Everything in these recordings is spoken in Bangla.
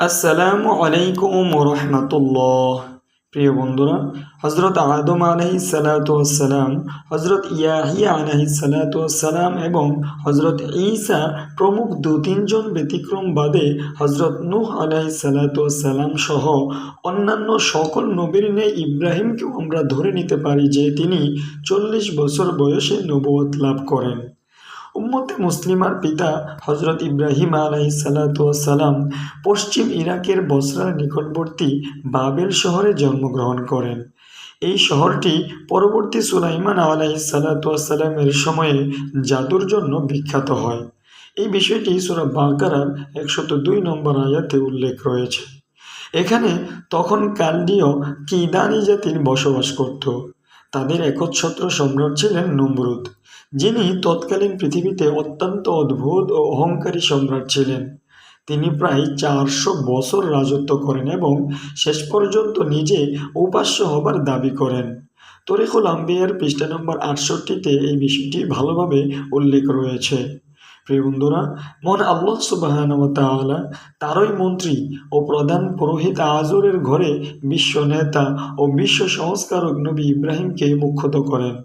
আসসালামু আলাইকুম রহমতুল্লাহ। প্রিয় বন্ধুরা হজরত আদম আলহি সালাতাম হজরত ইয়াহিয়া আলহি সালাতাম এবং হজরত ঈসা প্রমুখ দু তিনজন ব্যতিক্রম বাদে হজরত নূহ আলহি সালাতাম সহ অন্যান্য সকল নবীর নেই ইব্রাহিমকেও আমরা ধরে নিতে পারি যে তিনি চল্লিশ বছর বয়সে নবুয়ত লাভ করেন। উম্মতে মুসলিমার পিতা হজরত ইব্রাহিম আলাই সালাম পশ্চিম ইরাকের বসরার নিকটবর্তী বাবেল শহরে জন্মগ্রহণ করেন। এই শহরটি পরবর্তী সুলাইমান আলাই সালাতামের সময়ে জাদুর জন্য বিখ্যাত হয়। এই বিষয়টি সুরা বাকারার একশত দুই নম্বর আয়াতে উল্লেখ রয়েছে। এখানে তখন কালডিও কিদানি জাতির বসবাস করত। তাদের একচ্ছত্র সম্রাট ছিলেন নমরুদ, যিনি তৎকালীন পৃথিবীতে অত্যন্ত অদ্ভুত ও অহংকারী সম্রাট ছিলেন। তিনি প্রায় চারশো বছর রাজত্ব করেন এবং শেষ পর্যন্ত নিজে উপাস্য হবার দাবি করেন। তরিকুল আম্বিয়ার পৃষ্ঠা নম্বর আটষট্টিতে এই বিষয়টি ভালোভাবে উল্লেখ রয়েছে। প্রিয় বন্ধুরা, মন আল্লাহ সুবাহান তাআলা তারই মন্ত্রী ও প্রধান পুরোহিত আজরের ঘরে বিশ্ব নেতা ও বিশ্ব সংস্কারক নবী ইব্রাহিমকে মুখ্যত করেন।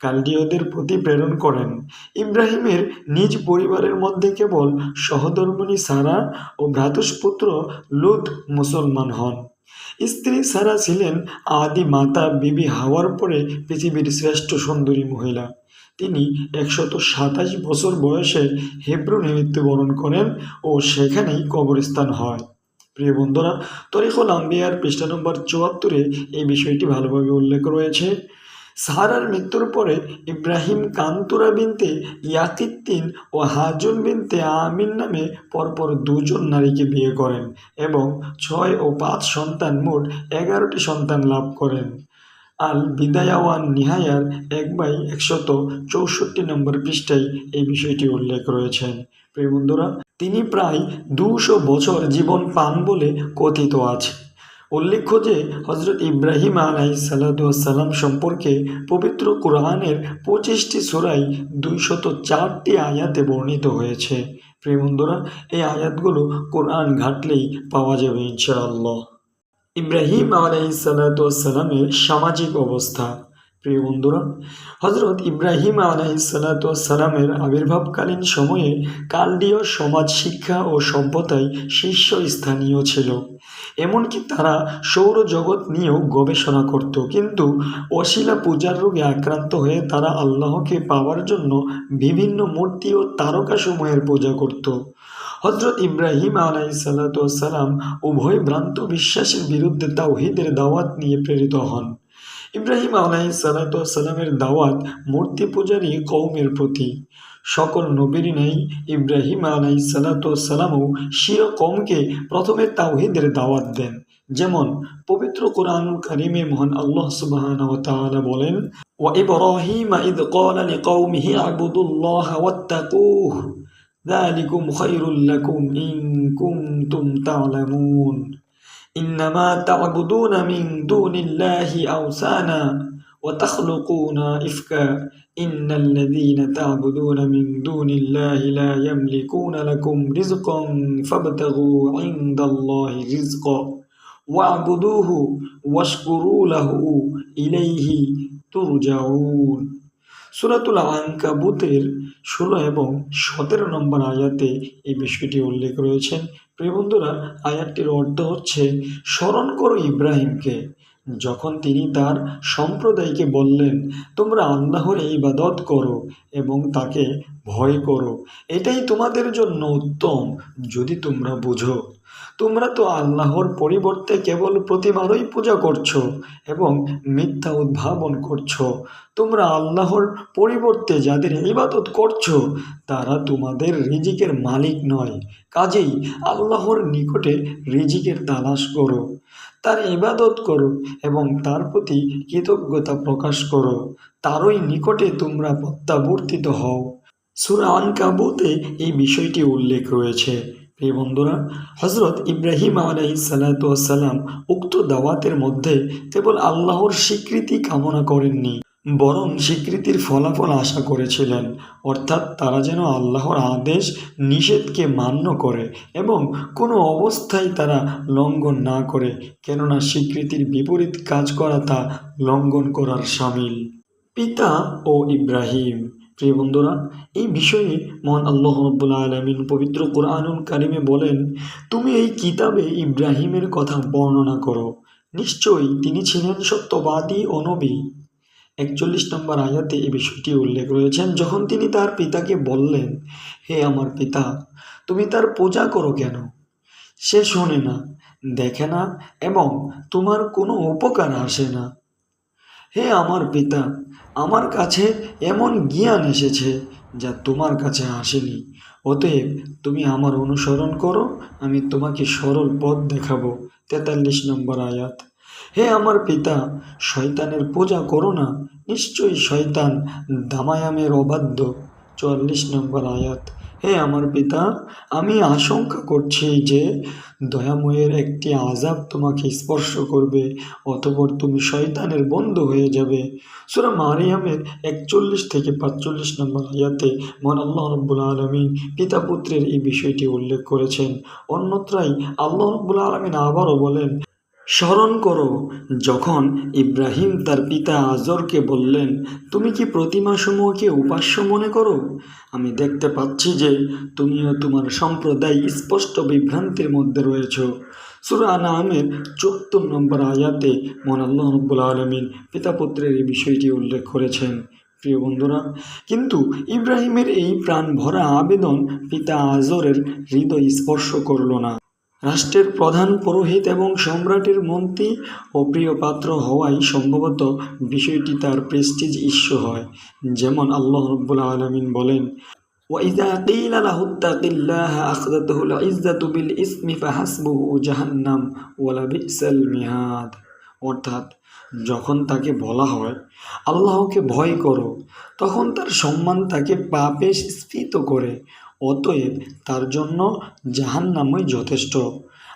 কালডিয়দের প্রতি প্রেরণ করেন। ইব্রাহিমের নিজ পরিবারের মধ্যে কেবল সহধর্মণী সারা ও ভ্রাতুষ্পুত্র লুত মুসলমান হন। স্ত্রী সারা ছিলেন আদি মাতা বিবি হাওয়ার পরে পৃথিবীর শ্রেষ্ঠ সুন্দরী মহিলা। তিনি একশত সাতাশ বছর বয়সে হেব্রুনে মৃত্যুবরণ করেন ও সেখানেই কবরস্থান হয়। প্রিয় বন্ধুরা, তরিকুল আম্বিয়ার পৃষ্ঠা নম্বর চুয়াত্তরে এই বিষয়টি ভালোভাবে উল্লেখ রয়েছে। সাহারার মৃত্যুর পরে ইব্রাহিম কান্তুরা বিনতে ইয়াকিদ্দিন ও হাজুন বিনতে আমিন নামে পরপর দুজন নারীকে বিয়ে করেন এবং ছয় ও পাঁচ সন্তান মোট এগারোটি সন্তান লাভ করেন। আল বিদায়াওয়ান নিহায়ার এক বাই একশত চৌষট্টি নম্বর পৃষ্ঠায় এই বিষয়টি উল্লেখ রয়েছেন। প্রিয় বন্ধুরা, তিনি প্রায় দুশো বছর জীবন পান বলে কথিত আছে। উল্লেখ্য যে হজরত ইব্রাহিম আলাই সালাম সম্পর্কে পবিত্র কোরআনের পঁচিশটি সুরাই দুইশত চারটি আয়াতে বর্ণিত হয়েছে। প্রিয় বন্ধুরা, এই আয়াতগুলো কোরআন ঘাটলেই পাওয়া যাবে ইনশাআল্লাহ। ইব্রাহিম আলাই সালামের সামাজিক অবস্থা। প্রিয় বন্ধুরা হজরত ইব্রাহিম আলাই সালামের আবির্ভাবকালীন সময়ে কালদীয় সমাজ শিক্ষা ও সভ্যতায় শীর্ষস্থানীয় ছিল। এমনকি তারা সৌরজগৎ নিয়েও গবেষণা করত, কিন্তু অশিলা পূজার রোগে আক্রান্ত হয়ে তারা আল্লাহকে পাওয়ার জন্য বিভিন্ন মূর্তি ও তারকাসমূহের পূজা করত। হজরত ইব্রাহিম আলাই সালাম উভয় ভ্রান্ত বিশ্বাসের বিরুদ্ধে তাওহিদের দাওয়াত নিয়ে প্রেরিত হন ইব্রাহিম আলাই সালাতামের দাওয়াত মূর্তি পূজারী কৌমের প্রতি সকল নবীর নেই ইব্রাহিম আলাই সালাতামও শির কমকে প্রথমে তাওহিদের দাওয়াত দেন যেমন পবিত্র কোরআনুল কারিমে মহান আল্লাহ সুবহান বলেন وإبراهيم إذ قال لقومه اعبدوا الله واتقوه ذلكم خير لكم إن كنتم تعلمون إنما تعبدون من دون الله أوثانا وتخلقون إفكا إن الذين تعبدون من دون الله لا يملكون لكم رزقا فابتغوا عند الله رزقا واعبدوه واشكروا له إليه ترجعون সুরাতুল আনকাবুতের ষোলো এবং সতেরো নম্বর আয়াতে এই বিষয়টি উল্লেখ রয়েছেন প্রিয় আয়াতটির অর্থ হচ্ছে, স্মরণ করো ইব্রাহিমকে। যখন তিনি তার সম্প্রদায়কে বললেন, তোমরা আল্লাহর ইবাদত করো এবং তাকে ভয় করো। এটাই তোমাদের জন্য উত্তম, যদি তোমরা বুঝো। তোমরা তো আল্লাহর পরিবর্তে কেবল প্রতিমারই পূজা করছ এবং মিথ্যা উদ্ভাবন করছ। তোমরা আল্লাহর পরিবর্তে যাদের ইবাদত করছ, তারা তোমাদের রিজিকের মালিক নয়। কাজেই আল্লাহর নিকটে রিজিকের তালাশ করো, তার ইবাদত করো এবং তার প্রতি কৃতজ্ঞতা প্রকাশ করো। তারই নিকটে তোমরা প্রত্যাবর্তিত হও। সুরা আনকাবুতে এই বিষয়টি উল্লেখ রয়েছে। প্রিয় বন্ধুরা হজরত ইব্রাহিম আলাই সালাতাম উক্ত দাওয়াতের মধ্যে কেবল আল্লাহর স্বীকৃতি কামনা করেননি, বরং স্বীকৃতির ফলাফল আশা করেছিলেন। অর্থাৎ তারা যেন আল্লাহর আদেশ নিষেধকে মান্য করে এবং কোনো অবস্থায় তারা লঙ্ঘন না করে, কেননা স্বীকৃতির বিপরীত কাজ করা তা লঙ্ঘন করার সামিল। পিতা ও ইব্রাহিম প্রিয় বন্ধুরা, এই বিষয়ে মহান আল্লাহ রব্বুল আলমিন পবিত্র কোরআনুল কারিমে বলেন, তুমি এই কিতাবে ইব্রাহিমের কথা বর্ণনা করো। নিশ্চয়ই তিনি ছিলেন সত্যবাদী ও নবী। একচল্লিশ নম্বর আয়াতে এই বিষয়টি উল্লেখ রয়েছেন, যখন তিনি তার পিতাকে বললেন, হে আমার পিতা, তুমি তার পূজা করো কেন? সে শোনে না, দেখে না, এবং তোমার কোনো উপকার আসে না। হে আমার পিতা, আমার কাছে এমন জ্ঞান এসেছে যা তোমার কাছে আসেনি। অতএব তুমি আমার অনুসরণ করো, আমি তোমাকে সরল পথ দেখাবো। তেতাল্লিশ নম্বর আয়াত। হে আমার পিতা, শয়তানের পূজা করো না, নিশ্চয়ই শয়তান দামায়ামের অবাধ্য। চুয়াল্লিশ নম্বর আয়াত। হে আমার পিতা, আমি আশঙ্কা করছি যে দয়াময়ের একটি আজাব তোমাকে স্পর্শ করবে, অতপর তুমি শয়তানের বন্ধ হয়ে যাবে। সুরা মারিয়ামের একচল্লিশ থেকে পাঁচচল্লিশ নম্বর আয়াতে মন আল্লাহ রব্বুল আলমিন পিতা পুত্রের এই বিষয়টি উল্লেখ করেছেন। অন্যত্রাই আল্লাহ রব্বুল আলমিন আবারও বলেন স্মরণ করো, যখন ইব্রাহিম তার পিতা আজরকে বললেন, তুমি কি প্রতিমাসমূহকে উপাস্য মনে করো? আমি দেখতে পাচ্ছি যে তুমিও তোমার সম্প্রদায় স্পষ্ট বিভ্রান্তির মধ্যে রয়েছ। সুরা নামের চুয়াত্তর নম্বর আয়াতে মন রব্বুল আলমিন পিতা পুত্রের এই বিষয়টি উল্লেখ করেছেন। প্রিয় বন্ধুরা, কিন্তু ইব্রাহিমের এই প্রাণ ভরা আবেদন পিতা আজরের হৃদয় স্পর্শ করল না। রাষ্ট্রের প্রধান পুরোহিত এবং সম্রাটের মন্ত্রী ও প্রিয় পাত্র হওয়াই সম্ভবত বিষয়টি তার প্রেস্টিজ ইস্যু হয় যেমন আল্লাহ রব্বুল আলমিন বলেন وإذا قيل له اتق الله أخذته العزة بالإثم فحسبه جهنم ولبئس المهاد অর্থাৎ যখন তাকে বলা হয় আল্লাহকে ভয় করো তখন তার সম্মান তাকে পাপে স্ফীত করে অতএব তার জন্য জাহান্নামই যথেষ্ট।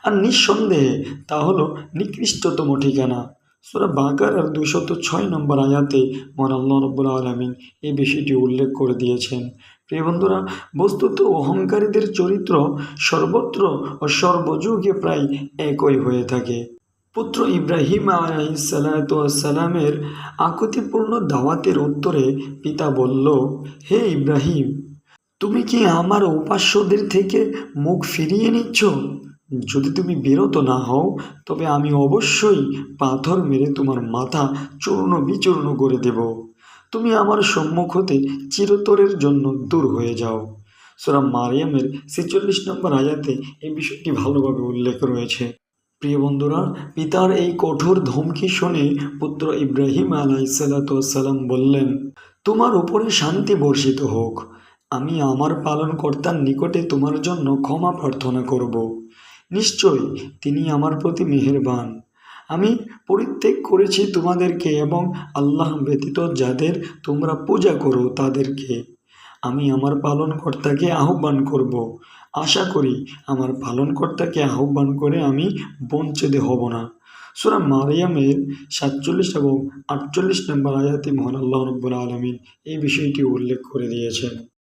আর নিঃসন্দেহে তা হলো নিকৃষ্টতম ঠিকানা। সুরা বাঁকার আর দুশত ছয় নম্বর আয়াতে মন আল্লাহ রব্বুল আলমিন এই বিষয়টি উল্লেখ করে দিয়েছেন। প্রিয় বন্ধুরা, বস্তুত অহংকারীদের চরিত্র সর্বত্র ও সর্বযুগে প্রায় একই হয়ে থাকে। পুত্র ইব্রাহিম আলাইসালামের আকুতিপূর্ণ দাওয়াতের উত্তরে পিতা বলল, হে ইব্রাহিম তুমি কি আমার উপাস্যদের থেকে মুখ ফিরিয়ে নিচ্ছ? যদি তুমি বিরত না হও, তবে আমি অবশ্যই পাথর মেরে তোমার মাথা চূর্ণ বিচূর্ণ করে দেব। তুমি আমার সম্মুখ হতে চিরতরের জন্য দূর হয়ে যাও। সোরা মারিয়ামের ছেচল্লিশ নম্বর আয়াতে এই বিষয়টি ভালোভাবে উল্লেখ রয়েছে। প্রিয় বন্ধুরা, পিতার এই কঠোর ধমকি শুনে পুত্র ইব্রাহিম আলাইসাল্লাম বললেন, তোমার উপরে শান্তি বর্ষিত হোক। আমি আমার পালনকর্তার নিকটে তোমার জন্য ক্ষমা প্রার্থনা করব। নিশ্চয় তিনি আমার প্রতি মেহেরবান। আমি পরিত্যাগ করেছি তোমাদেরকে এবং আল্লাহ ব্যতীত যাদের তোমরা পূজা করো তাদেরকে। আমি আমার পালনকর্তাকে আহ্বান করব। আশা করি আমার পালনকর্তাকে আহ্বান করে আমি বঞ্চিত হব না। সুরা মারিয়ামের সাতচল্লিশ এবং আটচল্লিশ নম্বর আয়াতে মহান আল্লাহ রব্বুল আলমিন এই বিষয়টি উল্লেখ করে দিয়েছেন।